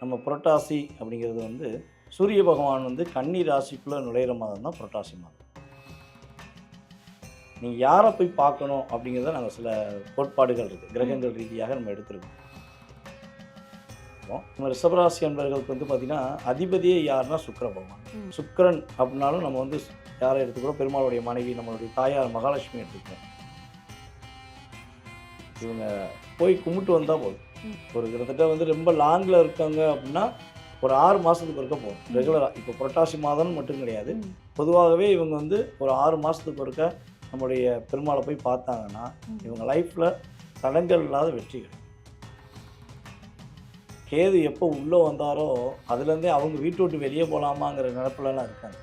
நம்ம புரட்டாசி அப்படிங்கிறது வந்து சூரிய பகவான் வந்து கன்னி ராசிக்குள்ளே நுழையிற மாதம் தான் புரட்டாசி மாதம். நீங்கள் யாரை போய் பார்க்கணும் அப்படிங்கிறத நாங்கள் சில கோட்பாடுகள் இருக்குது கிரகங்கள் ரீதியாக நம்ம எடுத்திருக்கோம். நம்ம ரிஷபராசி என்பவர்களுக்கு வந்து பார்த்திங்கன்னா அதிபதியே யாருன்னா சுக்கிர பகவான். சுக்கிரன் அப்படின்னாலும் நம்ம வந்து யாரை எடுத்துக்கிறோம்? பெருமாளுடைய மனைவி நம்மளுடைய தாயார் மகாலட்சுமி எடுத்துக்கிறோம். இவங்க போய் கும்பிட்டு வந்தால் போதும். ஒரு கிட்டத்தட்ட வந்து ரொம்ப லாங்கில் இருக்காங்க அப்படின்னா ஒரு ஆறு மாதத்துக்கு ஒருக்க போகும். ரெகுலராக இப்போ புரட்டாசி மாதம்னு மட்டும் கிடையாது. பொதுவாகவே இவங்க வந்து ஒரு ஆறு மாதத்துக்கு ஒருக்க நம்முடைய பெருமாளை போய் பார்த்தாங்கன்னா. இவங்க லைஃப்பில் தடங்கள் இல்லாத வெற்றி கிடைக்கும் கேது எப்போ உள்ளே வந்தாரோ அதுலேருந்தே அவங்க வீட்டு விட்டு வெளியே போகலாமாங்கிற நினப்புலலாம் இருக்காங்க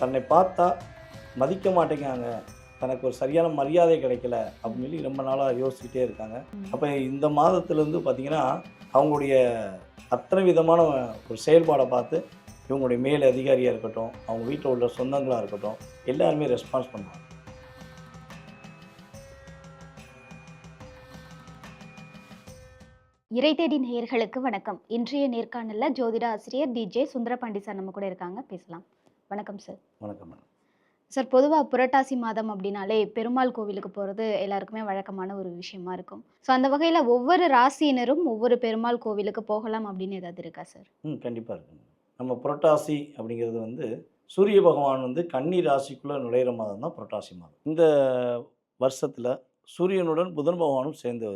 தன்னை பார்த்தா மதிக்க மாட்டேங்காங்க தனக்கு ஒரு சரியான மரியாதை கிடைக்கல அப்படின்னு சொல்லி ரொம்ப நாளாக யோசிச்சுட்டே இருக்காங்க. அப்போ இந்த மாதத்துலேருந்து பார்த்தீங்கன்னா அவங்களுடைய அத்தனை விதமான ஒரு செயல்பாடை பார்த்து இவங்களுடைய மேல் அதிகாரியாக இருக்கட்டும் அவங்க வீட்டில் உள்ள சொந்தங்களாக இருக்கட்டும் எல்லாருமே ரெஸ்பான்ஸ் பண்ணுவாங்க. இறை தேடி நேயர்களுக்கு வணக்கம். இன்றைய நேர்காணல்ல ஜோதிட ஆசிரியர் டிஜே சுந்தரபாண்டி சார் நம்ம கூட இருக்காங்க. பேசலாம். வணக்கம் சார். வணக்கம் மேடம். சார் பொதுவாக புரட்டாசி மாதம் அப்படின்னாலே பெருமாள் கோவிலுக்கு போகிறது எல்லாருக்குமே வழக்கமான ஒரு விஷயமா இருக்கும். ஸோ அந்த வகையில் ஒவ்வொரு ராசியினரும் ஒவ்வொரு பெருமாள் கோவிலுக்கு போகலாம் அப்படின்னு ஏதாவது இருக்கா சார்? ம் கண்டிப்பாக இருக்குங்க. நம்ம புரட்டாசி அப்படிங்கிறது வந்து சூரிய பகவான் வந்து கன்னி ராசிக்குள்ளே நுழையிற மாதம் தான் புரட்டாசி மாதம். இந்த வருஷத்தில் சூரியனுடன் புதன் பகவானும் சேர்ந்து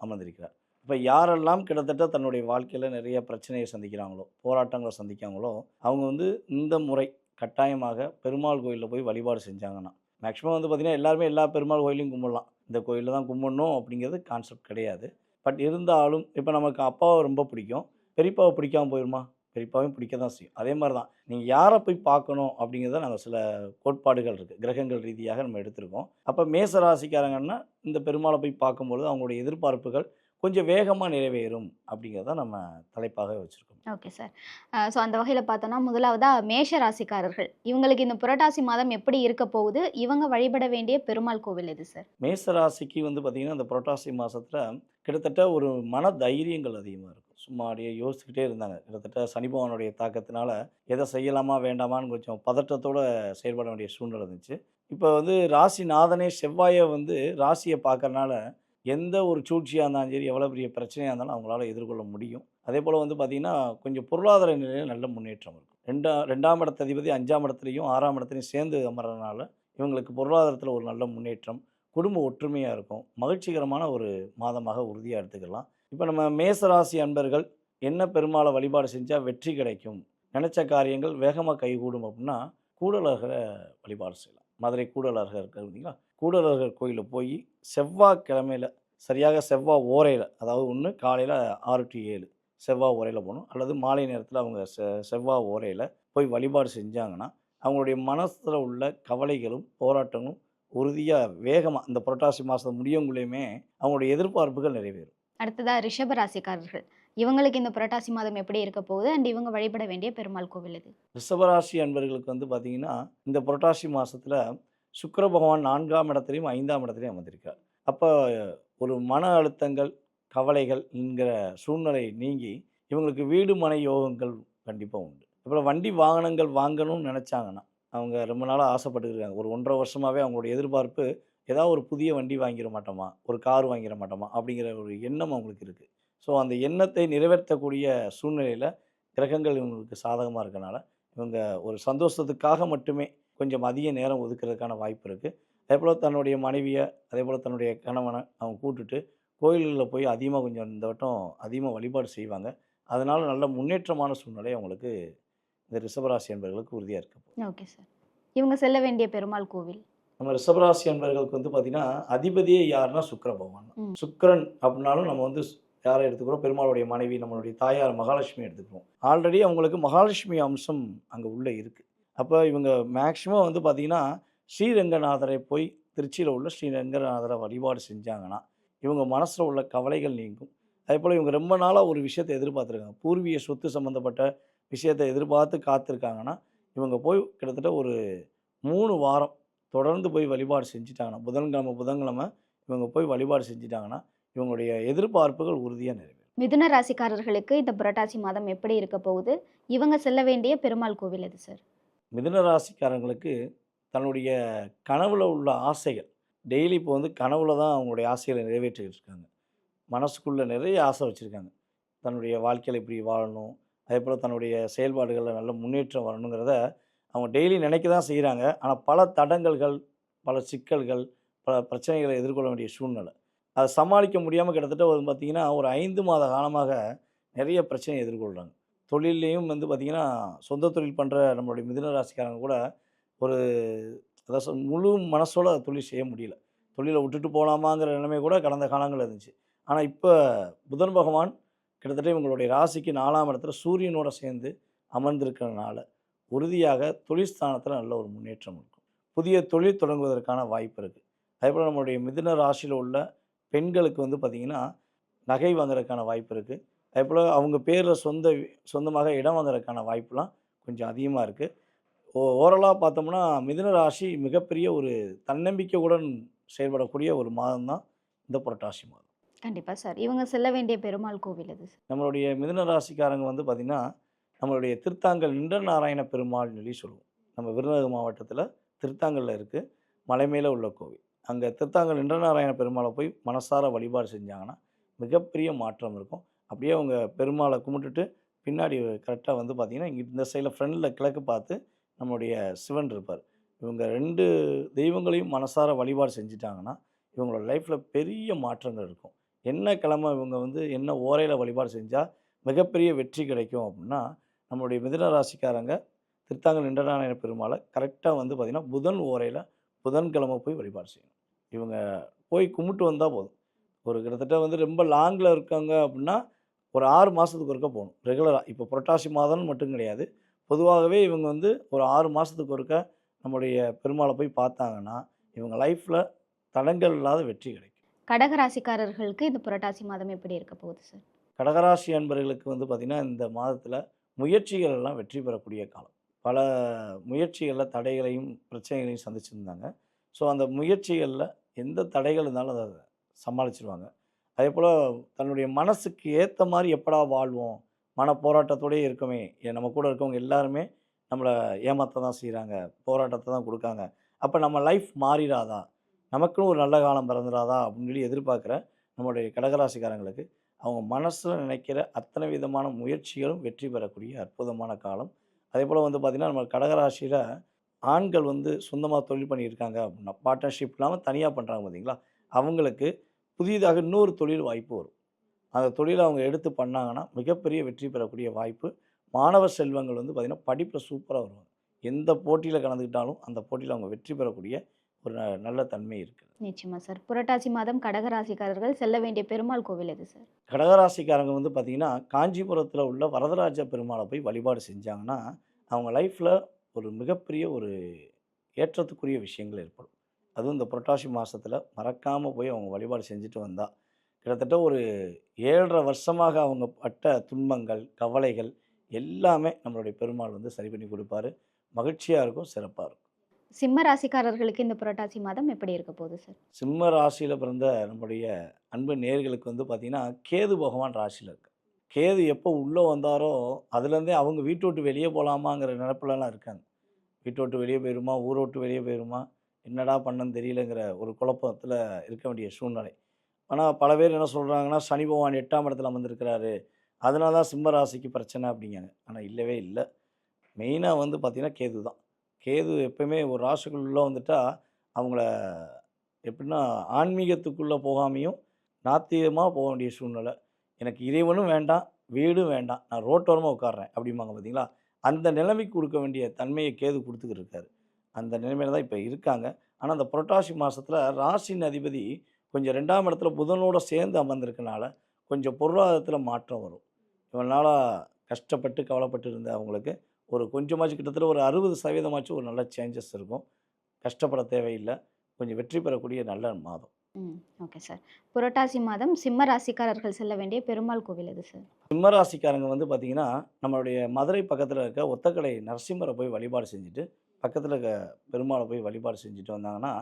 அமர்ந்திருக்கிறார். இப்போ யாரெல்லாம் கிட்டத்தட்ட தன்னுடைய வாழ்க்கையில் நிறைய பிரச்சனையை சந்திக்கிறாங்களோ போராட்டங்களை சந்திக்காங்களோ அவங்க வந்து இந்த முறை கட்டாயமாக பெருமாள் கோயிலில் போய் வழிபாடு செஞ்சாங்கன்னா மேக்ஸிமம் வந்து பார்த்திங்கன்னா எல்லாருமே எல்லா பெருமாள் கோயிலையும் கும்பிடலாம். இந்த கோயிலில் தான் கும்பிடணும் அப்படிங்கிறது கான்செப்ட் கிடையாது. பட் இருந்தாலும் இப்போ நமக்கு அப்பாவை ரொம்ப பிடிக்கும். பெரியப்பாவை பிடிக்காம போயிடுமா பெரியப்பாவையும் பிடிக்க தான் செய்யும். அதே மாதிரி தான் நீங்கள் யாரை போய் பார்க்கணும் அப்படிங்கிறத நாங்கள் சில கோட்பாடுகள் இருக்குது கிரகங்கள் ரீதியாக நம்ம எடுத்திருக்கோம். அப்போ மேச ராசிக்காரங்கன்னா இந்த பெருமாளை போய் பார்க்கும்பொழுது அவங்களுடைய எதிர்பார்ப்புகள் கொஞ்சம் வேகமாக நிறைவேறும் அப்படிங்கிறத நம்ம தலைப்பாக வச்சுருக்கோம். Okay sir. ஸோ அந்த வகையில் பார்த்தோன்னா முதலாவதாக மேஷ ராசிக்காரர்கள். இவங்களுக்கு இந்த புரட்டாசி மாதம் எப்படி இருக்க போகுது? இவங்க வழிபட வேண்டிய பெருமாள் கோவில் எது சார்? மேச ராசிக்கு வந்து பார்த்திங்கன்னா இந்த புரட்டாசி மாதத்தில் கிட்டத்தட்ட ஒரு மன தைரியங்கள் அதிகமாக இருக்கும். சும்மா அப்படியே யோசிச்சுக்கிட்டே இருந்தாங்க. கிட்டத்தட்ட சனி பகவானுடைய தாக்கத்தினால எதை செய்யலாமா வேண்டாமான்னு கொஞ்சம் பதட்டத்தோடு செயல்பட வேண்டிய சூழ்நிலை இருந்துச்சு. இப்போ வந்து ராசி நாதனே செவ்வாயை வந்து ராசியை பார்க்கறனால எந்த ஒரு சூழ்ச்சியாக இருந்தாலும் சரி எவ்வளோ பெரிய பிரச்சனையாக இருந்தாலும் அவங்களால எதிர்கொள்ள முடியும். அதே போல் வந்து பார்த்திங்கன்னா கொஞ்சம் பொருளாதார நிலையில் நல்ல முன்னேற்றம் இருக்கும் ரெண்டா ரெண்டாம் இடத்த அதிபதி அஞ்சாம் இடத்துலையும் ஆறாம் இடத்துலையும் சேர்ந்து அமர்றதுனால இவங்களுக்கு பொருளாதாரத்தில் ஒரு நல்ல முன்னேற்றம் குடும்ப ஒற்றுமையாக இருக்கும். மகிழ்ச்சிகரமான ஒரு மாதமாக உறுதியாக எடுத்துக்கலாம். இப்போ நம்ம மேசராசி அன்பர்கள் என்ன பெருமாளை வழிபாடு செஞ்சால் வெற்றி கிடைக்கும்? நினச்ச காரியங்கள் வேகமாக கைகூடும் அப்படின்னா கூடலர்களை வழிபாடு செய்யலாம். மதுரை கூடலர்கள் இருக்காரு கூடலர்கள் கோயிலில் போய் செவ்வாய்க்கிழமையில் சரியாக செவ்வாய் ஓரையில் அதாவது ஒன்று காலையில் ஆறு டு ஏழு செவ்வாய் ஓரையில் போகணும். அல்லது மாலை நேரத்தில் அவங்க செ செவ்வாய் ஓரையில் போய் வழிபாடு செஞ்சாங்கன்னா அவங்களுடைய மனசில் உள்ள கவலைகளும் போராட்டங்களும் உறுதியாக வேகமாக இந்த புரட்டாசி மாதம் முடியவங்களையுமே அவங்களுடைய எதிர்பார்ப்புகள் நிறைவேறும். அடுத்ததாக ரிஷப ராசிக்காரர்கள். இவங்களுக்கு இந்த புரட்டாசி மாதம் எப்படி இருக்க போகுது? அண்ட் இவங்க வழிபட வேண்டிய பெருமாள் கோவில் எது? ரிஷபராசி அன்பர்களுக்கு வந்து பார்த்திங்கன்னா இந்த புரட்டாசி மாதத்தில் சுக்கர பகவான் நான்காம் இடத்துலையும் ஐந்தாம் இடத்துலையும் அமர்ந்திருக்கார். அப்போ ஒரு மன அழுத்தங்கள் கவலைகள் என்கிற சூழ்நிலை நீங்கி இவங்களுக்கு வீடு மனை யோகங்கள் கண்டிப்பாக உண்டு. அப்புறம் வண்டி வாகனங்கள் வாங்கணும்னு நினச்சாங்கன்னா அவங்க ரொம்ப நாளாக ஆசைப்பட்டுருக்காங்க ஒரு ஒன்றரை வருஷமாகவே அவங்களோட எதிர்பார்ப்பு ஏதாவது ஒரு புதிய வண்டி வாங்கிட மாட்டோமா? ஒரு கார் வாங்கிட மாட்டோமா? அப்படிங்கிற ஒரு எண்ணம் அவங்களுக்கு இருக்குது ஸோ அந்த எண்ணத்தை நிறைவேற்றக்கூடிய சூழ்நிலையில் கிரகங்கள் இவங்களுக்கு சாதகமாக இருக்கனால இவங்க ஒரு சந்தோஷத்துக்காக மட்டுமே கொஞ்சம் அதிக நேரம் ஒதுக்குறதுக்கான வாய்ப்பு இருக்குது அதே போல் தன்னுடைய மனைவியை அதே போல் தன்னுடைய கணவனை அவங்க கூட்டுட்டு கோயில்களில் போய் அதிகமாக கொஞ்சம் இந்த வட்டம் அதிகமாக வழிபாடு செய்வாங்க. அதனால் நல்ல முன்னேற்றமான சூழ்நிலை அவங்களுக்கு இந்த ரிஷபராசி என்பவர்களுக்கு உறுதியாக இருக்கு ஓகே சார். இவங்க செல்ல வேண்டிய பெருமாள் கோவில். நம்ம ரிஷபராசி என்பவர்களுக்கு வந்து பார்த்திங்கன்னா அதிபதியே யாருன்னா சுக்கிர பகவான். சுக்கிரன் அப்படின்னாலும் நம்ம வந்து யாரை எடுத்துக்கிறோம்? பெருமாளுடைய மனைவி நம்மளுடைய தாயார் மகாலட்சுமி எடுத்துக்கிறோம். ஆல்ரெடி அவங்களுக்கு மகாலட்சுமி அம்சம் அங்கே உள்ளே இருக்குது அப்போ இவங்க மேக்சிமம் வந்து பார்த்திங்கன்னா ஸ்ரீரங்கநாதரை போய் திருச்சியில் உள்ள ஸ்ரீரங்கநாதரை வழிபாடு செஞ்சாங்கன்னா இவங்க மனசில் உள்ள கவலைகள் நீங்கும். அதே போல் இவங்க ரொம்ப நாளாக ஒரு விஷயத்தை எதிர்பார்த்துருக்காங்க. பூர்வீக சொத்து சம்மந்தப்பட்ட விஷயத்தை எதிர்பார்த்து காத்திருக்காங்கன்னா இவங்க போய் கிட்டத்தட்ட ஒரு மூணு வாரம் தொடர்ந்து போய் வழிபாடு செஞ்சுட்டாங்கன்னா புதன்கிழமை புதன்கிழமை இவங்க போய் வழிபாடு செஞ்சுட்டாங்கன்னா இவங்களுடைய எதிர்பார்ப்புகள் உறுதியாக நிறைவேறும். மிதுன ராசிக்காரர்களுக்கு இந்த புரட்டாசி மாதம் எப்படி இருக்க போகுது? இவங்க செல்ல வேண்டிய பெருமாள் கோவில் எது சார் மிதனராசிக்காரங்களுக்கு தன்னுடைய கனவுல உள்ள ஆசைகள். டெய்லி இப்போ வந்து கனவுல தான் அவங்களுடைய ஆசைகளை நிறைவேற்றிக்கிட்டு இருக்காங்க மனசுக்குள்ளே நிறைய ஆசை வச்சுருக்காங்க. தன்னுடைய வாழ்க்கையில் இப்படி வாழணும் அதே போல் தன்னுடைய செயல்பாடுகளில் நல்ல முன்னேற்றம் வரணுங்கிறத அவங்க டெய்லி நினைக்க தான் செய்கிறாங்க ஆனால் பல தடங்கல்கள் பல சிக்கல்கள் பல பிரச்சனைகளை எதிர்கொள்ள வேண்டிய சூழ்நிலை. அதை சமாளிக்க முடியாமல் கிட்டத்தட்ட ஒரு பார்த்திங்கன்னா ஒரு ஐந்து மாத காலமாக நிறைய பிரச்சனையை எதிர்கொள்கிறாங்க தொழில்லையும் வந்து பார்த்திங்கன்னா சொந்த தொழில் பண்ணுற நம்மளுடைய மிதுன ராசிக்காரங்க கூட ஒரு அதாவது முழு மனசோட தொழில் செய்ய முடியல. தொழிலை விட்டுட்டு போகலாமாங்கிற நிலைமை கூட கடந்த காலங்கள் இருந்துச்சு. ஆனால் இப்போ புதன் பகவான் கிட்டத்தட்ட இவங்களுடைய ராசிக்கு நாலாம் இடத்துல சூரியனோட சேர்ந்து அமர்ந்திருக்கிறதுனால உறுதியாக தொழில் ஸ்தானத்தில் நல்ல ஒரு முன்னேற்றம் இருக்கும். புதிய தொழில் தொடங்குவதற்கான வாய்ப்பு இருக்குது அதே போல் நம்மளுடைய மிதுன ராசியில் உள்ள பெண்களுக்கு வந்து பார்த்திங்கன்னா நகை வாங்குறதுக்கான வாய்ப்பு இருக்குது அதேபோல் அவங்க பேரில் சொந்த சொந்தமாக இடம் வாங்குறதுக்கான வாய்ப்புலாம் கொஞ்சம் அதிகமாக இருக்குது ஓ ஓவரலாக பார்த்தோம்னா மிதுன ராசி மிகப்பெரிய ஒரு தன்னம்பிக்கையுடன் செயல்படக்கூடிய ஒரு மாதம் தான் இந்த புரட்டாசி மாதம். கண்டிப்பா சார். இவங்க செல்ல வேண்டிய பெருமாள் கோவில் சார். நம்மளுடைய மிதுன ராசிக்காரங்க வந்து பார்த்திங்கன்னா நம்மளுடைய திருத்தாங்கல் நின்ற நாராயண பெருமாள் சொல்லி சொல்லுவோம். நம்ம விருதுநகர் மாவட்டத்தில் திருத்தாங்கல்ல இருக்குது மலை மேலே உள்ள கோவில். அங்கே திருத்தாங்கல் நின்ற நாராயண பெருமாளை போய் மனசார வழிபாடு செஞ்சாங்கன்னா மிகப்பெரிய மாற்றம் இருக்கும். அப்படியே அவங்க பெருமாளை கும்பிட்டுட்டு பின்னாடி கரெக்டாக வந்து பார்த்திங்கன்னா இங்கே இந்த சைடில் ஃப்ரண்டில் கிழக்கு பார்த்து நம்மளுடைய சிவன் இருப்பார். இவங்க ரெண்டு தெய்வங்களையும் மனசார வழிபாடு செஞ்சிட்டாங்கன்னா இவங்களோட லைஃப்பில் பெரிய மாற்றங்கள் இருக்கும். என்ன கிழமை இவங்க வந்து என்ன ஓரையில் வழிபாடு செஞ்சால் மிகப்பெரிய வெற்றி கிடைக்கும் அப்படின்னா நம்மளுடைய மிதன ராசிக்காரங்க திருத்தாங்கல் நின்றநாராயண பெருமாளை கரெக்டாக வந்து பார்த்திங்கன்னா புதன் ஓரையில் புதன்கிழமை போய் வழிபாடு செய்யணும். இவங்க போய் கும்பிட்டு வந்தால் போதும். ஒரு கிட்டத்தட்ட வந்து ரொம்ப லாங்கில் இருக்காங்க அப்படின்னா ஒரு ஆறு மாதத்துக்கு ஒருக்க போகணும். ரெகுலராக இப்போ புரட்டாசி மாதம்னு மட்டும் கிடையாது. பொதுவாகவே இவங்க வந்து ஒரு ஆறு மாதத்துக்கு ஒருக்க நம்முடைய பெருமாளை போய் பார்த்தாங்கன்னா இவங்க லைஃப்பில் தடங்கள் இல்லாத வெற்றி கிடைக்கும். கடக ராசிக்காரர்களுக்கு இந்த புரட்டாசி மாதம் எப்படி இருக்க போகுது சார் கடகராசி அன்பர்களுக்கு வந்து பார்த்திங்கன்னா இந்த மாதத்தில் முயற்சிகள் எல்லாம் வெற்றி பெறக்கூடிய காலம். பல முயற்சிகளில் தடைகளையும் பிரச்சனைகளையும் சந்திச்சிருந்தாங்க. ஸோ அந்த முயற்சிகளில் எந்த தடைகள் இருந்தாலும் அதை சமாளிச்சிருவாங்க. அதே போல் தன்னுடைய மனசுக்கு ஏற்ற மாதிரி எப்படா வாழ்வோம்? மன போராட்டத்தோடயே இருக்குமே நம்ம கூட இருக்கவங்க எல்லாருமே நம்மளை ஏமாத்த தான் செய்கிறாங்க போராட்டத்தை தான் கொடுக்காங்க. அப்போ நம்ம லைஃப் மாறிடாதா? நமக்குன்னு ஒரு நல்ல காலம் பிறந்துடாதா? அப்படின்னு சொல்லி எதிர்பார்க்குற நம்மளுடைய கடகராசிக்காரங்களுக்கு அவங்க மனசில் நினைக்கிற அத்தனை விதமான முயற்சிகளும் வெற்றி பெறக்கூடிய அற்புதமான காலம். அதே போல் வந்து பார்த்திங்கன்னா நம்ம கடகராசியில் ஆண்கள் வந்து சொந்தமாக தொழில் பண்ணியிருக்காங்க அப்படின்னா பார்ட்னர்ஷிப் இல்லாமல் தனியாக பண்ணுறாங்க பார்த்தீங்களா அவங்களுக்கு புதிதாக இன்னொரு தொழில் வாய்ப்பு வரும். அந்த தொழிலை அவங்க எடுத்து பண்ணாங்கன்னா மிகப்பெரிய வெற்றி பெறக்கூடிய வாய்ப்பு. மாணவ செல்வங்கள் வந்து பார்த்திங்கன்னா படிப்பில் சூப்பராக வருவாங்க. எந்த போட்டியில் கலந்துக்கிட்டாலும் அந்த போட்டியில் அவங்க வெற்றி பெறக்கூடிய ஒரு ந- நல்ல தன்மை இருக்குது. நிச்சயமா சார். புரட்டாசி மாதம் கடக ராசிக்காரர்கள் செல்ல வேண்டிய பெருமாள் கோவில் எது சார்? கடகராசிக்காரங்க வந்து பார்த்திங்கன்னா காஞ்சிபுரத்தில் உள்ள வரதராஜ பெருமாளை போய் வழிபாடு செஞ்சாங்கன்னா அவங்க லைஃப்பில் ஒரு மிகப்பெரிய ஒரு ஏற்றத்துக்குரிய விஷயங்கள் ஏற்படும். அதுவும் இந்த புரட்டாசி மாதத்தில் மறக்காமல் போய் அவங்க வழிபாடு செஞ்சுட்டு வந்தால் கிட்டத்தட்ட ஒரு ஏழரை வருஷமாக அவங்க பட்ட துன்பங்கள் கவலைகள் எல்லாமே நம்மளுடைய பெருமாள் வந்து சரி பண்ணி கொடுப்பாரு. மகிழ்ச்சியாக இருக்கும் சிறப்பாக இருக்கும். சிம்ம ராசிக்காரர்களுக்கு இந்த புரட்டாசி மாதம் எப்படி இருக்க போகுது சார்? சிம்ம ராசியில் பிறந்த நம்முடைய அன்பு நேர்களுக்கு வந்து பார்த்திங்கன்னா கேது பகவான் ராசியில் இருக்கு. கேது எப்போ உள்ளே வந்தாரோ அதுலேருந்தே அவங்க வீட்டை விட்டு வெளியே போகலாமாங்கிற நினப்புலலாம் இருக்காங்க. வீட்டை விட்டு வெளியே போயிருமா ஊரை விட்டு வெளியே போயிருமா? என்னடா பண்ணன்னு தெரியலங்கிற ஒரு குழப்பத்தில் இருக்க வேண்டிய சூழ்நிலை. ஆனால் பல பேர் என்ன சொல்கிறாங்கன்னா சனி பகவான் எட்டாம் இடத்துல அமர்ந்திருக்கிறாரு. அதனால தான் சிம்ம ராசிக்கு பிரச்சனை அப்படிங்காங்க ஆனால் இல்லவே இல்லை. மெயினாக வந்து பார்த்திங்கன்னா கேது தான். கேது எப்பயுமே ஒரு ராசிக்குள்ளே வந்துட்டால் அவங்கள எப்படின்னா ஆன்மீகத்துக்குள்ளே போகாமையும் நாத்தியமாக போக வேண்டிய சூழ்நிலை. எனக்கு இறைவனும் வேண்டாம் வீடும் வேண்டாம். நான் ரோட்டோரமாக உட்காடுறேன் அப்படிம்பாங்க பார்த்தீங்களா அந்த நிலைமைக்கு கொடுக்க வேண்டிய தன்மையை கேது கொடுத்துக்கிட்டு இருக்காரு. அந்த நிலைமையில தான் இப்போ இருக்காங்க. ஆனால் அந்த புரட்டாசி மாதத்தில் ராசியின் அதிபதி கொஞ்சம் ரெண்டாம் இடத்துல புதனோட சேர்ந்து அமர்ந்திருக்கனால கொஞ்சம் பொருளாதாரத்தில் மாற்றம் வரும். இவ்வளோ நாளாக கஷ்டப்பட்டு கவலைப்பட்டு இருந்த அவங்களுக்கு ஒரு கொஞ்சமாச்சும் கிட்டத்தட்ட ஒரு அறுபது சதவீதமாச்சும் ஒரு நல்ல சேஞ்சஸ் இருக்கும். கஷ்டப்பட தேவையில்லை. கொஞ்சம் வெற்றி பெறக்கூடிய நல்ல மாதம். Okay sir. புரட்டாசி மாதம் சிம்ம ராசிக்காரர்கள் செல்ல வேண்டிய பெருமாள் கோவில் எது சார்? சிம்மராசிக்காரங்க வந்து பார்த்திங்கன்னா நம்மளுடைய மதுரை பக்கத்தில் இருக்க ஒத்தக்கடை நரசிம்மரை போய் வழிபாடு செஞ்சுட்டு பக்கத்தில் இருக்க பெருமாளை போய் வழிபாடு செஞ்சுட்டு வந்தாங்கன்னா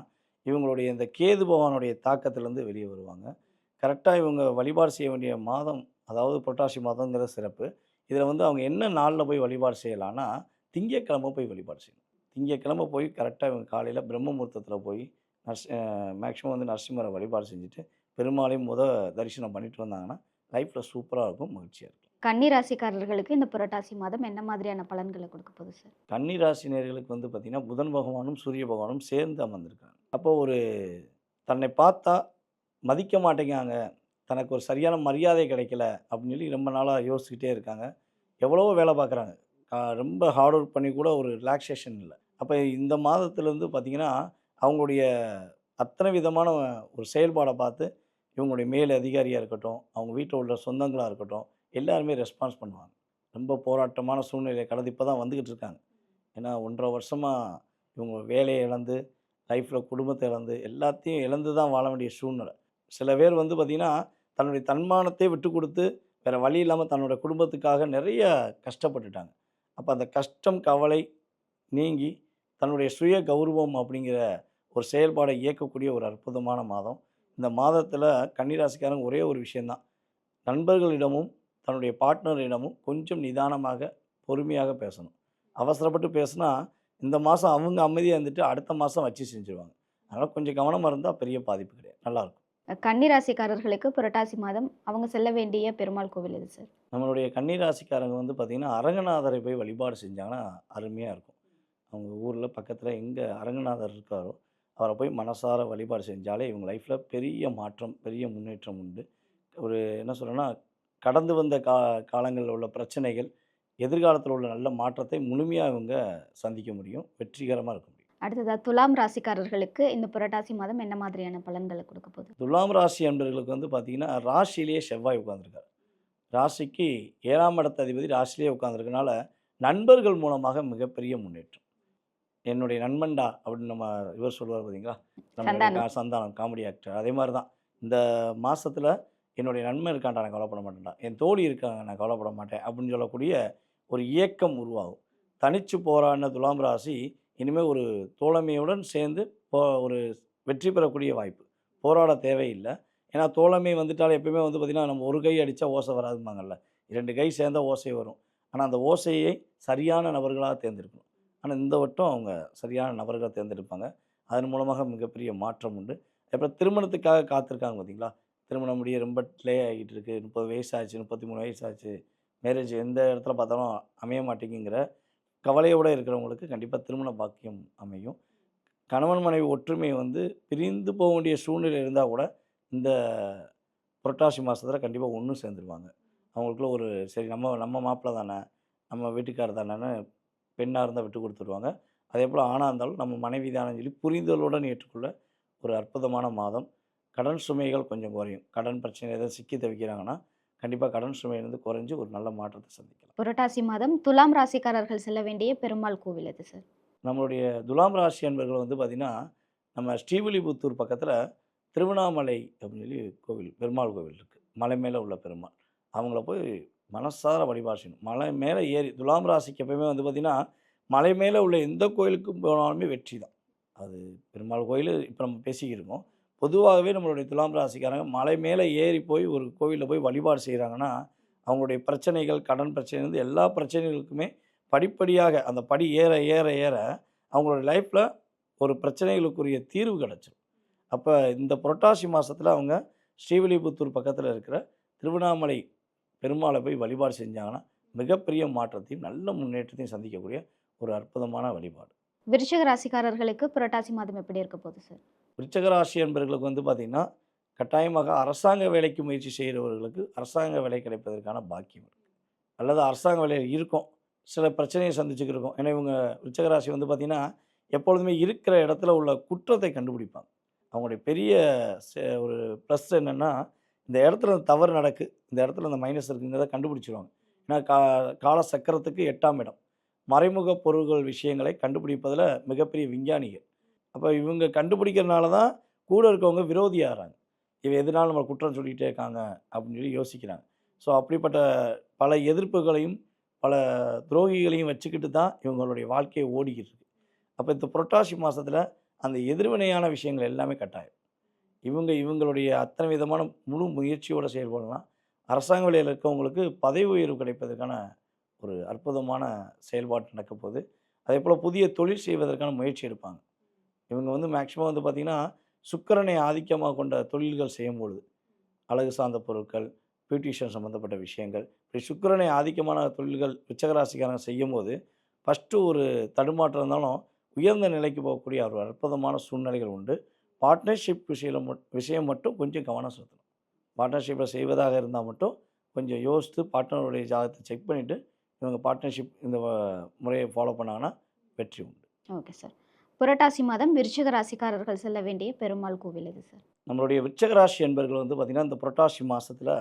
இவங்களுடைய இந்த கேது பகவானுடைய தாக்கத்திலேருந்து வெளியே வருவாங்க. கரெக்டாக இவங்க வழிபாடு செய்ய வேண்டிய மாதம் அதாவது புரட்டாசி மாதங்கிற சிறப்பு இதில் வந்து அவங்க என்ன நாளில் போய் வழிபாடு செய்யலான்னா திங்கக்கிழமை போய் வழிபாடு செய்யணும். திங்கக்கிழமை போய் கரெக்டாக இவங்க காலையில் பிரம்ம முகூர்த்தத்தில் போய் நர்ஸ் மேக்ஸிமம் வந்து நரசிம்மரை வழிபாடு செஞ்சுட்டு பெருமாளையும் முத தரிசனம் பண்ணிட்டு வந்தாங்கன்னா லைஃப்பில் சூப்பராக இருக்கும் மகிழ்ச்சியாக இருக்கும். கன்னி ராசிக்காரர்களுக்கு இந்த புரட்டாசி மாதம் என்ன மாதிரியான பலன்களை கொடுக்க போகுது சார்? கன்னி ராசினியர்களுக்கு வந்து பார்த்திங்கன்னா புதன் பகவானும் சூரிய பகவானும் சேர்ந்து அமர்ந்திருக்காங்க. அப்போ ஒரு தன்னை பார்த்தா மதிக்க மாட்டேங்காங்க தனக்கு ஒரு சரியான மரியாதை கிடைக்கல அப்படின்னு சொல்லி ரொம்ப நாளாக யோசிச்சுக்கிட்டே இருக்காங்க. எவ்வளவோ வேலை பார்க்குறாங்க. ரொம்ப ஹார்ட் ஒர்க் பண்ணி கூட ஒரு ரிலாக்ஸேஷன் இல்லை. அப்போ இந்த மாதத்துலேருந்து பார்த்திங்கன்னா அவங்களுடைய அத்தனை விதமான ஒரு செயல்பாடை பார்த்து இவங்களுடைய மேல் அதிகாரியாக இருக்கட்டும் அவங்க வீட்டில் உள்ள சொந்தங்களாக இருக்கட்டும் எல்லாருமே ரெஸ்பான்ஸ் பண்ணுவாங்க. ரொம்ப போராட்டமான சூழ்நிலையை கடந்து இப்போ தான் வந்துக்கிட்டு இருக்காங்க. ஏன்னா ஒன்றரை வருஷமாக இவங்க வேலையை இழந்து லைஃப்பில் குடும்பத்தை இழந்து எல்லாத்தையும் இழந்து தான் வாழ வேண்டிய சூழ்நிலை. சில பேர் வந்து பார்த்திங்கன்னா தன்னுடைய தன்மானத்தை விட்டு கொடுத்து வேறு வழி இல்லாமல் தன்னோட குடும்பத்துக்காக நிறைய கஷ்டப்பட்டுட்டாங்க. அப்போ அந்த கஷ்டம் கவலை நீங்கி தன்னுடைய சுய கௌரவம் அப்படிங்கிற ஒரு செயல்பாடை இயக்கக்கூடிய ஒரு அற்புதமான மாதம். இந்த மாதத்தில் கன்னிராசிக்காரங்க ஒரே ஒரு விஷயந்தான் நண்பர்களிடமும் தன்னுடைய பார்ட்னரிடமும் கொஞ்சம் நிதானமாக பொறுமையாக பேசணும். அவசரப்பட்டு பேசினா இந்த மாதம் அவங்க அமைதியாக இருந்துட்டு அடுத்த மாதம் வச்சு செஞ்சுருவாங்க. அதனால் கொஞ்சம் கவனமாக இருந்தால் பெரிய பாதிப்பு கிடையாது. நல்லாயிருக்கும் கன்னி ராசிக்காரர்களுக்கு புரட்டாசி மாதம் அவங்க செல்ல வேண்டிய பெருமாள் கோவில் எது சார்? நம்மளுடைய கன்னிராசிக்காரங்க வந்து பார்த்திங்கன்னா அரங்கநாதரை போய் வழிபாடு செஞ்சாங்கன்னா அருமையாக இருக்கும். அவங்க ஊரில் பக்கத்தில் எங்கே அரங்கநாதர் இருக்காரோ அவரை போய் மனசார வழிபாடு செஞ்சாலே இவங்க லைஃப்பில் பெரிய மாற்றம் பெரிய முன்னேற்றம் உண்டு. ஒரு என்ன சொல்கிறேன்னா கடந்து வந்த கா காலங்களில் உள்ள பிரச்சனைகள் எதிர்காலத்தில் உள்ள நல்ல மாற்றத்தை முழுமையாக இவங்க சந்திக்க முடியும். வெற்றிகரமாக இருக்க முடியும். அடுத்ததா துலாம் ராசிக்காரர்களுக்கு இந்த புரட்டாசி மாதம் என்ன மாதிரியான பலன்களை கொடுக்க போகுது? துலாம் ராசி அன்பர்களுக்கு வந்து பார்த்திங்கன்னா ராசியிலேயே செவ்வாய் உட்காந்துருக்காரு ராசிக்கு ஏழாம் இடத்த அதிபதி ராசியிலேயே உட்காந்துருக்கனால நண்பர்கள் மூலமாக மிகப்பெரிய முன்னேற்றம். என்னுடைய நண்பன்டா அப்படின்னு நம்ம இவர் சொல்லுவார் பார்த்தீங்களா சந்தானம். காமெடி ஆக்டர் அதே மாதிரி தான் இந்த மாதத்தில் என்னுடைய நன்மை இருக்கான்டா நான் கவலைப்பட மாட்டேன்டா. என் தோழி இருக்காங்க நான் கவலைப்பட மாட்டேன் அப்படின்னு சொல்லக்கூடிய ஒரு இயக்கம் உருவாகும். தனிச்சு போராடின துலாம் ராசி இனிமேல் ஒரு தோழமையுடன் சேர்ந்து போ ஒரு வெற்றி பெறக்கூடிய வாய்ப்பு. போராட தேவையில்லை. ஏன்னா தோழமை வந்துட்டாலும் எப்பயுமே வந்து பார்த்திங்கன்னா நம்ம ஒரு கை அடித்தா ஓசை வராதுமாங்கல்ல இரண்டு கை சேர்ந்தால் ஓசை வரும். ஆனால் அந்த ஓசையை சரியான நபர்களாக தேர்ந்தெடுக்கணும். ஆனால் இந்த வட்டம் அவங்க சரியான நபர்களை தேர்ந்தெடுப்பாங்க. அதன் மூலமாக மிகப்பெரிய மாற்றம் உண்டு. அப்புறம் திருமணத்துக்காக காத்திருக்காங்க பார்த்தீங்களா திருமணம் முடிய ரொம்ப டிலே ஆகிட்டு இருக்கு முப்பது வயசு ஆச்சு முப்பத்தி மூணு வயசு ஆச்சு மேரேஜ் எந்த இடத்துல பார்த்தாலும் அமைய மாட்டேங்குங்கிற கவலையோடு இருக்கிறவங்களுக்கு கண்டிப்பாக திருமண பாக்கியம் அமையும். கணவன் மனைவி ஒற்றுமை வந்து பிரிந்து போக வேண்டிய சூழ்நிலை இருந்தால் கூட இந்த புரட்டாசி மாதத்தில் கண்டிப்பாக ஒன்று சேர்ந்துருவாங்க. அவங்களுக்குள்ள ஒரு சரி நம்ம நம்ம மாப்பிள்ளை தானே நம்ம வீட்டுக்காரர் தானேன்னு பெண்ணாக இருந்தால் விட்டு கொடுத்துருவாங்க. அதே போல் ஆணாக இருந்தாலும் நம்ம மனைவி தானே சொல்லி புரிதலுடன் ஏற்றுக்கொள்ள ஒரு அற்புதமான மாதம். கடன் சுமைகள் கொஞ்சம் குறையும். கடன் பிரச்சனை எதாவது சிக்கி தவிக்கிறாங்கன்னா கண்டிப்பாக கடன் சுமையிலிருந்து குறைஞ்சு ஒரு நல்ல மாற்றத்தை சந்திக்கலாம். புரட்டாசி மாதம் துலாம் ராசிக்காரர்கள் செல்ல வேண்டிய பெருமாள் கோவில் எது சார்? நம்மளுடைய துலாம் ராசி அன்பர்கள் வந்து பார்த்திங்கன்னா நம்ம ஸ்ரீவில்லிபுத்தூர் பக்கத்தில் திருவண்ணாமலை அப்படின்னு சொல்லி கோவில் பெருமாள் கோவில் இருக்குது மலை மேலே உள்ள பெருமாள். அவங்கள போய் மனசார வழிபாடு செய்யணும் மலை மேலே ஏறி துலாம் ராசிக்கு எப்பயுமே வந்து பார்த்திங்கன்னா மலை மேலே உள்ள எந்த கோயிலுக்கும் போனாலுமே வெற்றி தான் அது பெருமாள் கோயில் இப்போ நம்ம பேசிக்கிட்டு இருக்கோம். பொதுவாகவே நம்மளுடைய துலாம் ராசிக்காரங்க மலை மேலே ஏறி போய் ஒரு கோவிலில் போய் வழிபாடு செய்கிறாங்கன்னா அவங்களுடைய பிரச்சனைகள் கடன் பிரச்சனைலேருந்து எல்லா பிரச்சனைகளுக்குமே படிப்படியாக அந்த படி ஏற ஏற ஏற அவங்களோட லைஃப்பில் ஒரு பிரச்சனைகளுக்குரிய தீர்வு கிடச்சிடும் அப்போ இந்த புரட்டாசி மாதத்தில் அவங்க ஸ்ரீவில்லிபுத்தூர் பக்கத்தில் இருக்கிற திருவண்ணாமலை பெருமாளை போய் வழிபாடு செஞ்சாங்கன்னா மிகப்பெரிய மாற்றத்தையும் நல்ல முன்னேற்றத்தையும் சந்திக்கக்கூடிய ஒரு அற்புதமான வழிபாடு. விருஷக ராசிக்காரர்களுக்கு புரட்டாசி மாதம் எப்படி இருக்க போகுது சார்? விருச்சகராசி என்பவர்களுக்கு வந்து பார்த்திங்கன்னா கட்டாயமாக அரசாங்க வேலைக்கு முயற்சி செய்கிறவர்களுக்கு அரசாங்க வேலை கிடைப்பதற்கான பாக்கியம். இருக்குது அல்லது அரசாங்க வேலையில் இருக்கும் சில பிரச்சனையை சந்திச்சுக்கிருக்கும் ஏன்னா இவங்க விருச்சகராசி வந்து பார்த்திங்கன்னா எப்பொழுதுமே இருக்கிற இடத்துல உள்ள குற்றத்தை கண்டுபிடிப்பாங்க. அவங்களுடைய பெரிய ஒரு ப்ளஸ் என்னென்னா இந்த இடத்துல அந்த தவறு நடக்கு இந்த இடத்துல இந்த மைனஸ் இருக்குங்கிறத கண்டுபிடிச்சிருவாங்க. ஏன்னா கா கால சக்கரத்துக்கு எட்டாம் இடம். மறைமுக பொருள்கள் விஷயங்களை கண்டுபிடிப்பதில் மிகப்பெரிய விஞ்ஞானிகள். அப்போ இவங்க கண்டுபிடிக்கிறனால தான் கூட இருக்கவங்க விரோதியாகிறாங்க. இவன் எதனால நம்ம குற்றம் சொல்லிகிட்டே இருக்காங்க அப்படின்னு சொல்லி யோசிக்கிறாங்க. ஸோ அப்படிப்பட்ட பல எதிர்ப்புகளையும் பல துரோகிகளையும் வச்சுக்கிட்டு தான் இவங்களுடைய வாழ்க்கையை ஓடிக்கிட்டு இருக்கு. அப்போ இந்த புரட்டாசி மாதத்தில் அந்த எதிர்வினையான விஷயங்கள் எல்லாமே கட்டாயம் இவங்க இவங்களுடைய அத்தனை விதமான முழு முயற்சியோடு செயல்படலாம். அரசாங்க வேலையில் இருக்கவங்களுக்கு பதவி உயர்வு கிடைப்பதற்கான ஒரு அற்புதமான செயல்பாடு நடக்க போகுது அதே போல் புதிய தொழில் செய்வதற்கான முயற்சி எடுப்பாங்க. இவங்க வந்து மேக்சிமம் வந்து பார்த்திங்கன்னா சுக்கிரனை ஆதிக்கமாக கொண்ட தொழில்கள் செய்யும் பொழுது அழகு சார்ந்த பொருட்கள் பியூட்டிஷியன் சம்மந்தப்பட்ட விஷயங்கள் இப்படி சுக்கிரனை ஆதிக்கமான தொழில்கள் உச்சகராசிக்காரங்க செய்யும் போது ஃபஸ்ட்டு ஒரு தடுமாற்றம் இருந்தாலும் உயர்ந்த நிலைக்கு போகக்கூடிய ஒரு அற்புதமான சூழ்நிலைகள் உண்டு. பார்ட்னர்ஷிப் விஷயம் விஷயம் மட்டும் கொஞ்சம் கவனம் செலுத்தணும். பார்ட்னர்ஷிப்பில் செய்வதாக இருந்தால் மட்டும் கொஞ்சம் யோசித்து பார்ட்னருடைய ஜாதகத்தை செக் பண்ணிவிட்டு இவங்க பார்ட்னர்ஷிப் இந்த முறையை ஃபாலோ பண்ணாங்கன்னா வெற்றி உண்டு. ஓகே சார் புரட்டாசி மாதம் விருச்சிக ராசிக்காரர்கள் செல்ல வேண்டிய பெருமாள் கோவில் இது சார்? நம்மளுடைய விருச்சகராசி என்பர்கள் வந்து பார்த்திங்கன்னா இந்த புரட்டாசி மாதத்தில்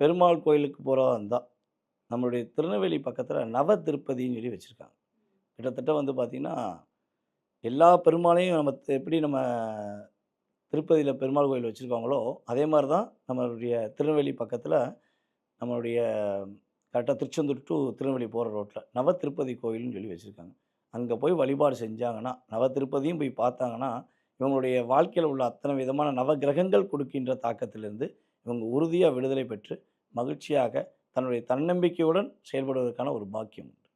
பெருமாள் கோயிலுக்கு போகிறதா தான். நம்மளுடைய திருநெல்வேலி பக்கத்தில் நவ திருப்பதின்னு சொல்லி வச்சுருக்காங்க. கிட்டத்தட்ட வந்து பார்த்திங்கன்னா எல்லா பெருமாளையும் நம்ம எப்படி நம்ம திருப்பதியில் பெருமாள் கோயில் வச்சுருக்காங்களோ அதே மாதிரி தான் நம்மளுடைய திருநெல்வேலி பக்கத்தில் நம்மளுடைய கரெக்டாக திருச்செந்தூர் டு திருநெல்வேலி போகிற ரோட்டில் நவ திருப்பதி கோயில்னு சொல்லி வச்சுருக்காங்க. அங்கே போய் வழிபாடு செஞ்சாங்கன்னா நவ திருப்பதியும் போய் பார்த்தாங்கன்னா இவங்களுடைய வாழ்க்கையில் உள்ள அத்தனை விதமான நவ கிரகங்கள் கொடுக்கின்ற தாக்கத்திலிருந்து இவங்க உறுதியாக விடுதலை பெற்று மகிழ்ச்சியாக தன்னுடைய தன்னம்பிக்கையுடன் செயல்படுவதற்கான ஒரு பாக்கியம் உண்டு.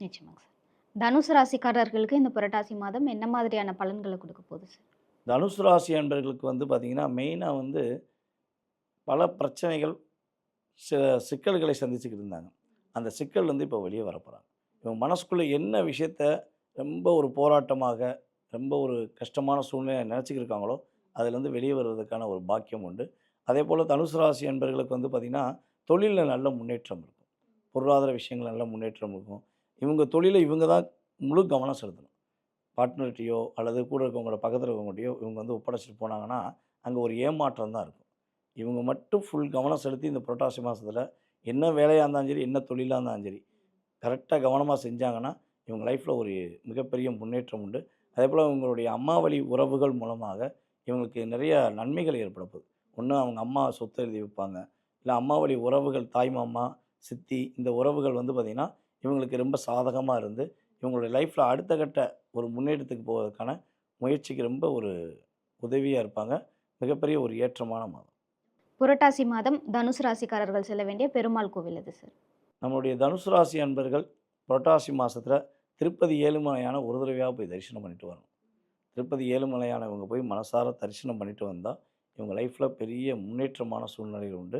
நிச்சயமாங்க சார். தனுசு ராசிக்காரர்களுக்கு இந்த புரட்டாசி மாதம் என்ன மாதிரியான பலன்களை கொடுக்க போகுது சார்? தனுசு ராசி அன்பர்களுக்கு வந்து பார்த்திங்கன்னா மெயினாக வந்து பல பிரச்சனைகள் சில சிக்கல்களை சந்திச்சுக்கிட்டு இருந்தாங்க. அந்த சிக்கல் வந்து இப்போ வெளியே வரப்போகிறாங்க இவங்க மனசுக்குள்ளே என்ன விஷயத்த ரொம்ப ஒரு போராட்டமாக ரொம்ப ஒரு கஷ்டமான சூழ்நிலையை நினச்சிக்கிட்டு இருக்காங்களோ அதுலேருந்து வெளியே வருவதற்கான ஒரு பாக்கியம் உண்டு. அதே போல் தனுசு ராசி என்பர்களுக்கு வந்து பார்த்திங்கன்னா தொழிலில் நல்ல முன்னேற்றம் இருக்கும். பொருளாதார விஷயங்கள் நல்ல முன்னேற்றம் இருக்கும். இவங்க தொழிலை இவங்க தான் முழு கவனம் செலுத்தணும். பார்ட்னர்கிட்டையோ அல்லது கூட இருக்கவங்களோட பக்கத்தில் இருக்கவங்ககிட்டயோ இவங்க வந்து ஒப்படைச்சிட்டு போனாங்கன்னா அங்கே ஒரு ஏமாற்றம் தான் இருக்கும். இவங்க மட்டும் ஃபுல் கவனம் செலுத்தி இந்த புரட்டாசி மாதத்தில் என்ன வேலையாக இருந்தாலும் சரி என்ன தொழிலாக இருந்தாலும் சரி கரெக்டாக கவனமாக செஞ்சாங்கன்னா இவங்க லைஃப்பில் ஒரு மிகப்பெரிய முன்னேற்றம் உண்டு. அதே போல் இவங்களுடைய அம்மா வழி உறவுகள் மூலமாக இவங்களுக்கு நிறைய நன்மைகள் ஏற்பட போகுது ஒன்று அவங்க அம்மா சொத்து எழுதி வைப்பாங்க. இல்லை அம்மா வழி உறவுகள் தாய் மாமா சித்தி இந்த உறவுகள் வந்து பார்த்திங்கன்னா இவங்களுக்கு ரொம்ப சாதகமாக இருந்து இவங்களுடைய லைஃப்பில் அடுத்த கட்ட ஒரு முன்னேற்றத்துக்கு போவதற்கான முயற்சிக்கு ரொம்ப ஒரு உதவியாக இருப்பாங்க. மிகப்பெரிய ஒரு ஏற்றமான மாதம். புரட்டாசி மாதம் தனுசு ராசிக்காரர்கள் செல்ல வேண்டிய பெருமாள் கோவில் இது சார்? நம்மளுடைய தனுசு ராசி அன்பர்கள் புரட்டாசி மாதத்தில் திருப்பதி ஏழுமலையான ஒரு தடவையாக போய் தரிசனம் பண்ணிட்டு வரணும். திருப்பதி ஏழுமலையான இவங்க போய் மனசார தரிசனம் பண்ணிட்டு வந்தால் இவங்க லைஃப்பில் பெரிய முன்னேற்றமான சூழ்நிலைகள் உண்டு.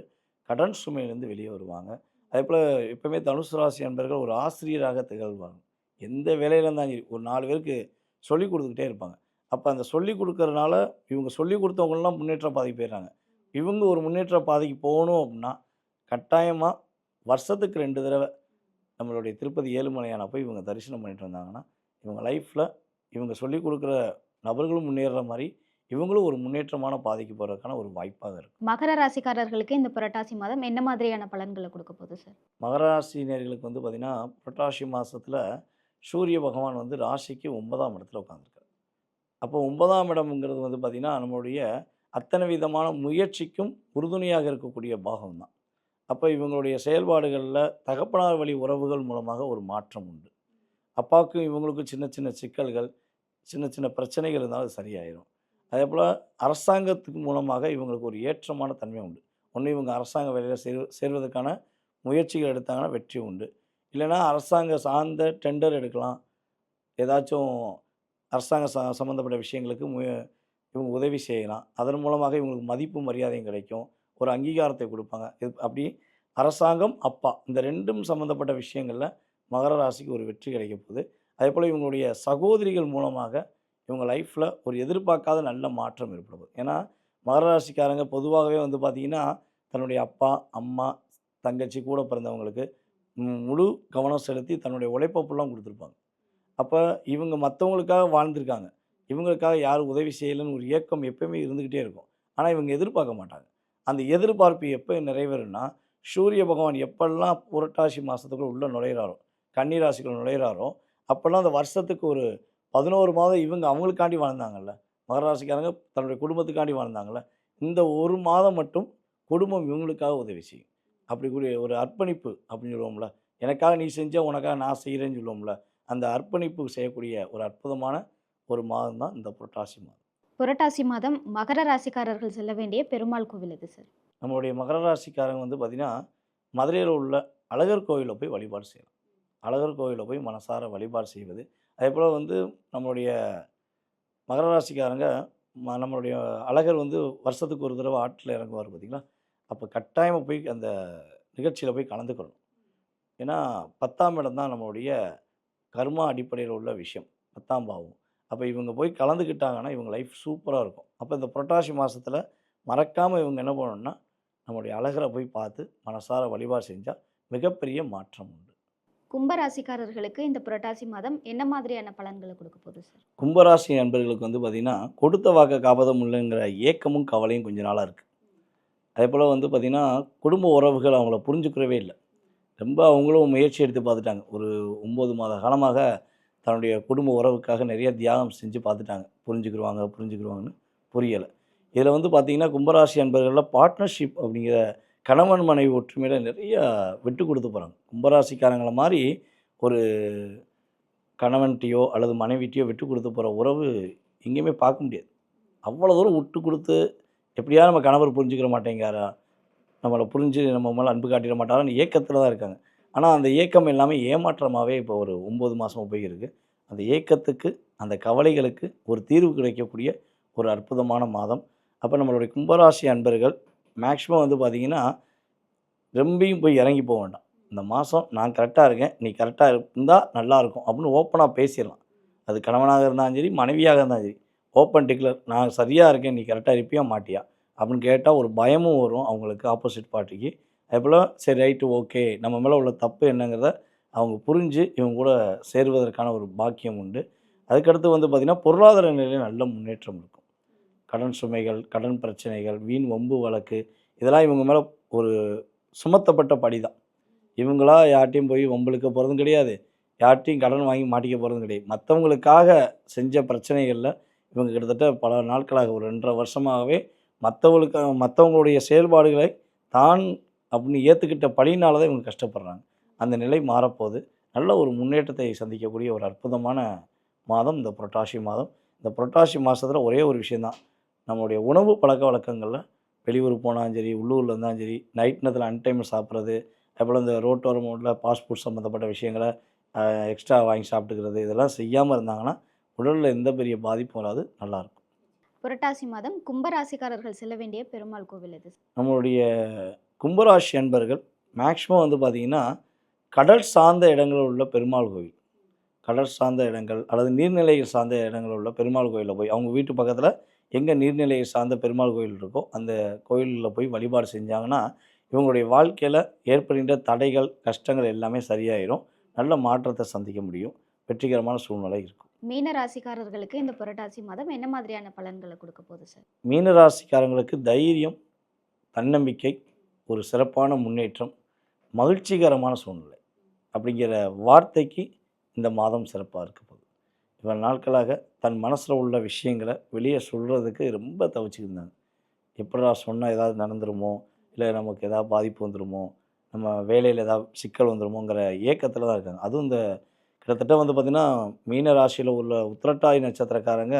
கடன் சுமையிலேருந்து வெளியே வருவாங்க. அதே போல் எப்போவுமே தனுசு ராசி அன்பர்கள் ஒரு ஆசிரியராக திகழ்வாங்க. எந்த வேலையில் இருந்தாலும் சரி ஒரு நாலு பேருக்கு சொல்லிக் கொடுத்துக்கிட்டே இருப்பாங்க. அப்போ அந்த சொல்லி கொடுக்கறனால இவங்க சொல்லி கொடுத்தவங்களாம் முன்னேற்ற பாதைக்கு போயிடுறாங்க. இவங்க ஒரு முன்னேற்ற பாதைக்கு போகணும் அப்படின்னா கட்டாயமாக வருஷத்துக்கு ரெண்டு தடவை நம்மளுடைய திருப்பதி ஏழுமலையான போய் இவங்க தரிசனம் பண்ணிட்டு வந்தாங்கன்னா இவங்க லைஃப்பில் இவங்க சொல்லி கொடுக்குற நபர்களும் முன்னேறுற மாதிரி இவங்களும் ஒரு முன்னேற்றமான பாதைக்கு போகிறதுக்கான ஒரு வாய்ப்பாக இருக்கும் மகர ராசிக்காரர்களுக்கு இந்த புரட்டாசி மாதம் என்ன மாதிரியான பலன்களை கொடுக்க போகுது சார்? மகராசினியர்களுக்கு வந்து பார்த்திங்கன்னா புரட்டாசி மாதத்தில் சூரிய பகவான் வந்து ராசிக்கு ஒன்பதாம் இடத்துல உட்காந்துருக்காரு அப்போ ஒன்பதாம் இடம்ங்கிறது வந்து பார்த்திங்கன்னா நம்மளுடைய அத்தனை விதமான முயற்சிக்கும் உறுதுணையாக இருக்கக்கூடிய பாகம் தான் அப்போ இவங்களுடைய செயல்பாடுகளில் தகப்பனார் வழி உறவுகள் மூலமாக ஒரு மாற்றம் உண்டு. அப்பாவுக்கும் இவங்களுக்கும் சின்ன சின்ன சிக்கல்கள் சின்ன சின்ன பிரச்சனைகள் இருந்தாலும் அது சரியாயிடும் அதே போல் அரசாங்கத்துக்கு மூலமாக இவங்களுக்கு ஒரு ஏற்றமான தன்மை உண்டு. ஒன்று இவங்க அரசாங்க வேலையில் சேர் சேர்வதற்கான முயற்சிகள் எடுத்தாங்கன்னா வெற்றி உண்டு. இல்லைன்னா அரசாங்க சார்ந்த டெண்டர் எடுக்கலாம். ஏதாச்சும் அரசாங்க ச சம்மந்தப்பட்ட விஷயங்களுக்கு முய இவங்க உதவி செய்யலாம். அதன் மூலமாக இவங்களுக்கு மதிப்பு மரியாதையும் கிடைக்கும். ஒரு அங்கீகாரத்தை கொடுப்பாங்க. இது அப்படி அரசாங்கம் அப்பா இந்த ரெண்டும் சம்மந்தப்பட்ட விஷயங்களில் மகர ராசிக்கு ஒரு வெற்றி கிடைக்க போகுது. அதே போல் இவங்களுடைய சகோதரிகள் மூலமாக இவங்க லைஃப்பில் ஒரு எதிர்பார்க்காத நல்ல மாற்றம் ஏற்படுது ஏன்னா மகர ராசிக்காரங்க பொதுவாகவே வந்து பார்த்திங்கன்னா தன்னுடைய அப்பா அம்மா தங்கச்சி கூட பிறந்தவங்களுக்கு முழு கவனம் செலுத்தி தன்னுடைய உழைப்பை ஃபுல்லாக கொடுத்துருப்பாங்க. அப்போ இவங்க மற்றவங்களுக்காக வாழ்ந்திருக்காங்க. இவங்களுக்காக யாரும் உதவி செய்யலைன்னு ஒரு ஏக்கம் எப்பயுமே இருந்துக்கிட்டே இருக்கும். ஆனால் இவங்க எதிர்பார்க்க மாட்டாங்க. அந்த எதிர்பார்ப்பு எப்போ நிறைவேறும்னா சூரிய பகவான் எப்பெல்லாம் புரட்டாசி மாதத்துக்குள்ள உள்ளே நுழையிறாரோ கன்னிராசிக்குள்ள நுழையிறாரோ அப்போல்லாம் அந்த வருஷத்துக்கு ஒரு பதினோரு மாதம் இவங்க அவங்களுக்காண்டி வாழ்ந்தாங்கல்ல. மகராசிக்காரங்க தன்னுடைய குடும்பத்துக்காண்டி வாழ்ந்தாங்கல்ல. இந்த ஒரு மாதம் மட்டும் குடும்பம் இவங்களுக்காக உதவி செய்யும். அப்படி கூடிய ஒரு அர்ப்பணிப்பு அப்படின்னு சொல்லுவோம்ல. எனக்காக நீ செஞ்சால் உனக்காக நான் செய்கிறேன்னு சொல்லுவோம்ல. அந்த அர்ப்பணிப்பு செய்யக்கூடிய ஒரு அற்புதமான ஒரு மாதம் தான் இந்த புரட்டாசி மாதம். புரட்டாசி மாதம் மகர ராசிக்காரர்கள் செல்ல வேண்டிய பெருமாள் கோவில் இது சார்? நம்மளுடைய மகர ராசிக்காரங்க வந்து பார்த்திங்கன்னா மதுரையில் உள்ள அழகர் கோவிலில் போய் வழிபாடு செய்யலாம். அழகர் கோவிலில் போய் மனசார வழிபாடு செய்வது. அதே போல் வந்து நம்மளுடைய மகர ராசிக்காரங்க ம நம்மளுடைய அழகர் வந்து வருஷத்துக்கு ஒரு தடவை ஆற்றில் இறங்குவார் பார்த்திங்களா அப்போ கட்டாயமாக போய் அந்த நிகழ்ச்சியில் போய் கலந்துக்கணும் ஏன்னா பத்தாம் இடம் தான் நம்மளுடைய கர்மா அடிப்படையில் உள்ள விஷயம். பத்தாம் பாவம். அப்போ இவங்க போய் கலந்துக்கிட்டாங்கன்னா இவங்க லைஃப் சூப்பராக இருக்கும். அப்போ இந்த புரட்டாசி மாதத்தில் மறக்காமல் இவங்க என்ன பண்ணணும்னா நம்மளுடைய அழகரை போய் பார்த்து மனசார வழிபாடு செஞ்சால் மிகப்பெரிய மாற்றம் உண்டு. கும்பராசிக்காரர்களுக்கு இந்த புரட்டாசி மாதம் என்ன மாதிரியான பலன்களை கொடுக்க போகுது சார் கும்பராசி நண்பர்களுக்கு வந்து பார்த்திங்கன்னா கொடுத்த வாக்க காப்பதம் இல்லைங்கிற ஏக்கமும் கவலையும் கொஞ்ச நாளாக இருக்குது அதே போல் வந்து பார்த்திங்கன்னா குடும்ப உறவுகள் அவங்கள புரிஞ்சுக்கிறவே இல்லை. ரொம்ப அவங்களும் முயற்சி எடுத்து பார்த்துட்டாங்க. ஒரு ஒம்பது மாத காலமாக தன்னுடைய குடும்ப உறவுக்காக நிறைய தியாகம் செஞ்சு பார்த்துட்டாங்க. புரிஞ்சுக்கிருவாங்க புரிஞ்சுக்கிருவாங்கன்னு புரியலை. இதில் வந்து பார்த்திங்கன்னா கும்பராசி அன்பர்களில் பார்ட்னர்ஷிப் அப்படிங்கிற கணவன் மனைவி ஒற்றுமையில் நிறைய விட்டு கொடுத்து போகிறாங்க கும்பராசிக்காரங்களை மாதிரி ஒரு கணவன்கிட்டயோ அல்லது மனைவிட்டையோ விட்டு கொடுத்து போகிற உறவு எங்கேயுமே பார்க்க முடியாது. அவ்வளோ தூரம் விட்டு கொடுத்து எப்படியா நம்ம கணவர் புரிஞ்சுக்கிற மாட்டேங்காரா நம்மளை புரிஞ்சு நம்ம மேலே அன்பு காட்டிட மாட்டாரான்னு ஏக்கத்தில் தான் இருக்காங்க. ஆனால் அந்த ஏக்கம் எல்லாமே ஏமாற்றமாகவே இப்போ ஒரு ஒம்பது மாதமாக போயிருக்கு. அந்த ஏக்கத்துக்கு அந்த கவலைகளுக்கு ஒரு தீர்வு கிடைக்கக்கூடிய ஒரு அற்புதமான மாதம். அப்போ நம்மளுடைய கும்பராசி அன்பர்கள் மேக்ஸிமம் வந்து பார்த்திங்கன்னா ரொம்பியும் போய் இறங்கி போக வேண்டாம். இந்த மாதம் நான் கரெக்டாக இருக்கேன் நீ கரெக்டாக இருந்தால் நல்லாயிருக்கும் அப்படின்னு ஓப்பனாக பேசிடலாம். அது கணவனாக இருந்தாலும் சரி மனைவியாக இருந்தாலும் சரி ஓப்பன் டிக்ளர் நான் சரியாக இருக்கேன் நீ கரெக்டாக இருப்பியா மாட்டியா அப்படின்னு கேட்டால் ஒரு பயமும் வரும் அவங்களுக்கு ஆப்போசிட் பார்ட்டிக்கு அதுபோல் சரி ரைட்டு ஓகே நம்ம மேலே உள்ள தப்பு என்னங்கிறத அவங்க புரிஞ்சு இவங்க கூட சேருவதற்கான ஒரு பாக்கியம் உண்டு. அதுக்கடுத்து வந்து பார்த்திங்கன்னா பொருளாதார நிலையில் நல்ல முன்னேற்றம் இருக்கும். கடன் சுமைகள் கடன் பிரச்சனைகள் வீண் வம்பு வழக்கு இதெல்லாம் இவங்க மேலே ஒரு சுமத்தப்பட்ட படி தான் இவங்களா யார்ட்டையும் போய் வம்புழுக்க போகிறதும் கிடையாது. யார்ட்டையும் கடன் வாங்கி மாட்டிக்க போகிறதும் கிடையாது. மற்றவங்களுக்காக செஞ்ச பிரச்சனைகளில் இவங்க கிட்டத்தட்ட பல நாட்களாக ஒரு ரெண்டரை வருஷமாகவே மற்றவங்களுக்கு மற்றவங்களுடைய செயல்பாடுகளை தான் அப்படின்னு ஏற்றுக்கிட்ட பழியினால தான் இவங்க கஷ்டப்படுறாங்க. அந்த நிலை மாறப்போகுது. நல்ல ஒரு முன்னேற்றத்தை சந்திக்கக்கூடிய ஒரு அற்புதமான மாதம் இந்த புரட்டாசி மாதம். இந்த புரட்டாசி மாதத்தில் ஒரே ஒரு விஷயந்தான் நம்மளுடைய உணவு பழக்க வழக்கங்களில் வெளியூர் போனாலும் சரி உள்ளூரில் இருந்தாலும் சரி நைட் நேரத்தில் அன்டைமில் சாப்பிட்றது அதுபோல் இந்த ரோட்டோரமில் ஃபாஸ்ட் ஃபுட் சம்மந்தப்பட்ட விஷயங்களை எக்ஸ்ட்ரா வாங்கி சாப்பிட்டுக்கிறது இதெல்லாம் செய்யாமல் இருந்தாங்கன்னா உடலில் எந்த பெரிய பாதிப்பும் வராது நல்லாயிருக்கும் புரட்டாசி மாதம் கும்பராசிக்காரர்கள் செல்ல வேண்டிய பெருமாள் கோவில் எது? நம்மளுடைய கும்பராசி அன்பர்கள் மேக்ஸிமம் வந்து பார்த்திங்கன்னா கடல் சார்ந்த இடங்களில் உள்ள பெருமாள் கோவில். கடல் சார்ந்த இடங்கள் அல்லது நீர்நிலைகள் சார்ந்த இடங்களில் உள்ள பெருமாள் கோயிலில் போய் அவங்க வீட்டு பக்கத்தில் எங்கே நீர்நிலையை சார்ந்த பெருமாள் கோயில் இருக்கோ அந்த கோயிலில் போய் வழிபாடு செஞ்சாங்கன்னா இவங்களுடைய வாழ்க்கையில் ஏற்படுகின்ற தடைகள் கஷ்டங்கள் எல்லாமே சரியாயிரும். நல்ல மாற்றத்தை சந்திக்க முடியும். வெற்றிகரமான சூழ்நிலை இருக்கும். மீன ராசிக்காரர்களுக்கு இந்த புரட்டாசி மாதம் என்ன மாதிரியான பலன்களை கொடுக்க போகுது சார்? மீனராசிக்காரங்களுக்கு தைரியம் தன்னம்பிக்கை ஒரு சிறப்பான முன்னேற்றம் மகிழ்ச்சிகரமான சூழ்நிலை அப்படிங்கிற வார்த்தைக்கு இந்த மாதம் சிறப்பாக இருக்க போகுது. இவன் நாட்களாக தன் மனசில் உள்ள விஷயங்களை வெளியே சொல்கிறதுக்கு ரொம்ப தவிச்சுக்கிருந்தாங்க எப்படா சொன்னால் ஏதாவது நடந்துருமோ? இல்லை நமக்கு ஏதாவது பாதிப்பு வந்துருமோ? நம்ம வேலையில் ஏதாவது சிக்கல் வந்துருமோங்கிற ஏக்கத்தில் தான் இருக்காங்க. அதுவும் இந்த கிட்டத்தட்ட வந்து பார்த்திங்கன்னா மீன ராசியில் உள்ள உத்திரட்டாய் நட்சத்திரக்காரங்க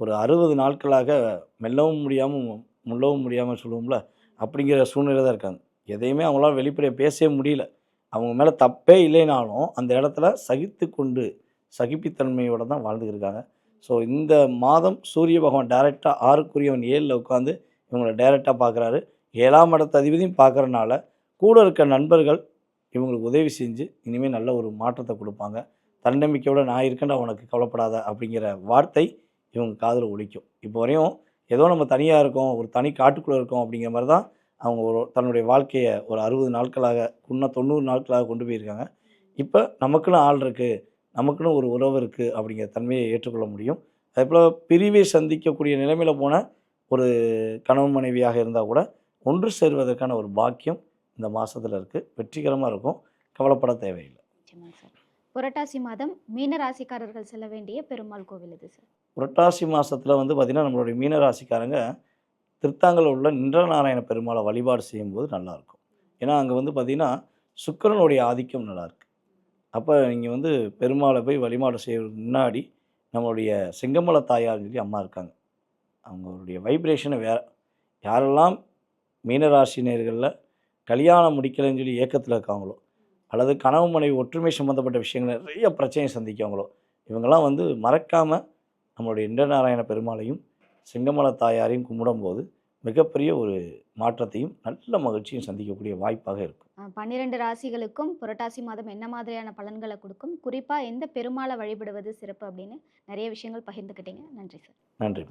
ஒரு அறுபது நாட்களாக மெல்லவும் முடியாமல் முள்ளவும் முடியாமல் சொல்லுவோம்ல அப்படிங்கிற சூழ்நிலை தான் இருக்காங்க. எதையுமே அவங்களால வெளிப்படையாக பேசவே முடியல. அவங்க மேலே தப்பே இல்லைனாலும் அந்த இடத்துல சகித்து கொண்டு சகிப்புத்தன்மையோடு தான் வாழ்ந்துக்கிட்டு இருக்காங்க. ஸோ இந்த மாதம் சூரிய பகவான் டைரெக்டாக ஆறுக்குரியவன் ஏழில் உட்காந்து இவங்களை டைரெக்டாக பார்க்குறாரு. ஏழாம் இடத்த அதிபதியும் பார்க்குறனால கூட இருக்க நண்பர்கள் இவங்களுக்கு உதவி செஞ்சு இனிமேல் நல்ல ஒரு மாற்றத்தை கொடுப்பாங்க. தன்னம்பிக்கையோடு நான் இருக்கேன்டா உனக்கு கவலைப்படாத அப்படிங்கிற வார்த்தை இவங்க காதில் ஒழிக்கும் இப்போ வரையும் ஏதோ நம்ம தனியாக இருக்கோம் ஒரு தனி காட்டுக்குள்ளே இருக்கோம் அப்படிங்கிற மாதிரி தான் அவங்க ஒரு தன்னுடைய வாழ்க்கையை ஒரு அறுபது நாட்களாக இன்னும் தொண்ணூறு நாட்களாக கொண்டு போயிருக்காங்க. இப்போ நமக்குன்னு ஆள் இருக்குது நமக்குன்னு ஒரு உறவு இருக்குது அப்படிங்கிற தன்மையை ஏற்றுக்கொள்ள முடியும். அதே போல் பிரிவை சந்திக்கக்கூடிய நிலைமையில் போன ஒரு கணவன் மனைவியாக இருந்தால் கூட ஒன்று சேருவதற்கான ஒரு பாக்கியம் இந்த மாதத்தில் இருக்குது வெற்றிகரமாக இருக்கும். கவலைப்பட தேவையில்லை. புரட்டாசி மாதம் மீன ராசிக்காரர்கள் செல்ல வேண்டிய பெருமாள் கோவில் இது சார்? புரட்டாசி மாதத்தில் வந்து பார்த்திங்கன்னா நம்மளுடைய மீனராசிக்காரங்க திருத்தாங்கல் உள்ள நின்றநாராயண பெருமாளை வழிபாடு செய்யும்போது நல்லாயிருக்கும் ஏன்னா அங்கே வந்து பார்த்திங்கன்னா சுக்கிரனுடைய ஆதிக்கம் நல்லாயிருக்கு அப்போ நீங்கள் வந்து பெருமாளை போய் வழிபாடு செய்கிற முன்னாடி நம்மளுடைய செங்கமல தாயார்னு சொல்லி அம்மா இருக்காங்க. அவங்களுடைய வைப்ரேஷனை வேறு. யாரெல்லாம் மீனராசினியர்களில் கல்யாணம் முடிக்கலைன்னு சொல்லி ஏக்கத்தில் இருக்காங்களோ அல்லது கனவு மனைவி ஒற்றுமை சம்மந்தப்பட்ட விஷயங்கள் நிறைய பிரச்சனையை சந்திக்கவங்களோ இவங்கெல்லாம் வந்து மறக்காமல் நம்மளுடைய இந்திரநாராயண பெருமாளையும் சிங்கமல தாயாரையும் கும்பிடும்போது மிகப்பெரிய ஒரு மாற்றத்தையும் நல்ல மகிழ்ச்சியும் சந்திக்கக்கூடிய வாய்ப்பாக இருக்கும். பன்னிரண்டு ராசிகளுக்கும் புரட்டாசி மாதம் என்ன மாதிரியான பலன்களை கொடுக்கும்? குறிப்பாக எந்த பெருமாளை வழிபடுவது சிறப்பு அப்படின்னு நிறைய விஷயங்கள் பகிர்ந்துக்கிட்டீங்க. நன்றி சார். நன்றி